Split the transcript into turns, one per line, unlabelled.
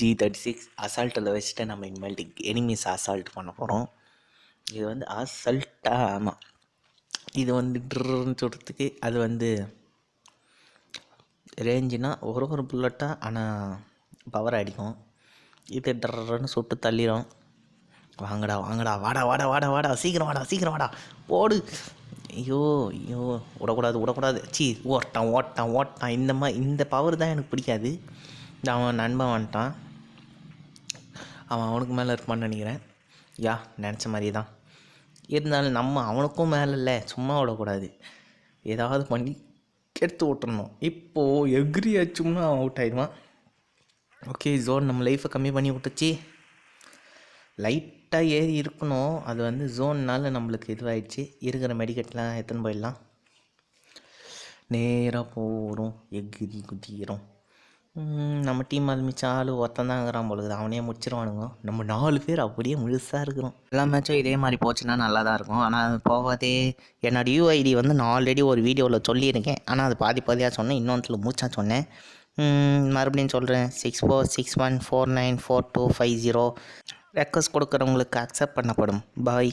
G thirty six அசால்ட்டில் வச்சுட்டு நம்ம இனிமேல்ட்டு enemies assault பண்ண போகிறோம் இது வந்து அசால்ட்டாக ஆமாம் இது வந்து ட்ருன்னு சொல்கிறதுக்கு அது வந்து ரேஞ்சுனா ஒரு ஒரு புல்லட்டாக ஆனால் பவர் அடிக்கும். இது ட்ரன்னு சுட்டு தள்ளிடும் வாங்கடா வாங்கடா வாடா வாடா வாடா வாடா சீக்கிரம் வாடா சீக்கிரம் வாடா ஓடு ஐயோ ஐயோ விடக்கூடாது விடக்கூடாது. சி ஓட்டான் ஓட்டான் ஓட்டான் இந்த மாதிரி இந்த பவர் தான் எனக்கு பிடிக்காது. அவன் நண்பன் வந்துட்டான். அவன் அவனுக்கு மேலே இருப்பான்னு நினைக்கிறேன். யா நினச்ச மாதிரி தான். இருந்தாலும் நம்ம அவனுக்கும் மேலே இல்லை சும்மா விடக்கூடாது. ஏதாவது பண்ணி கெடுத்து விட்டுறணும். இப்போது எக்ரி ஆச்சும்னா அவன் அவுட் ஆயிடுவான். ஓகே ஜோன் நம்ம லைஃப்பை கம்மி பண்ணி விட்டுச்சு. லைட்டாக ஏறி இருக்கணும். அது வந்து ஜோன்னால நம்மளுக்கு இதுவாகிடுச்சு இருக்கிற மெடிக்கெட்லாம் எத்தனை போயிடலாம். நேராக போகிறோம் எகிரி குதிக்கிறோம். நம்ம டீம் ஆள் ஆள் ஒருத்தன் தான் பொழுது அவனே முடிச்சிருவானுங்க. நம்ம நாலு பேர் அப்படியே முழுசாக இருக்கிறோம். எல்லா மேட்சும் இதே மாதிரி போச்சுன்னா நல்லா தான் இருக்கும். ஆனால் அது போகாதே. என்னோட யூஐடி வந்து நான் ஆல்ரெடி ஒரு வீடியோவில் சொல்லியிருக்கேன். ஆனால் அது பாதி பாதியாக சொன்னேன். இன்னொன்றில் மூச்சா சொன்னேன். மறுபடியும் சொல்கிறேன் six four six one four nine four two five zero request கொடுக்குறவங்களுக்கு accept பண்ணப்படும். பாய்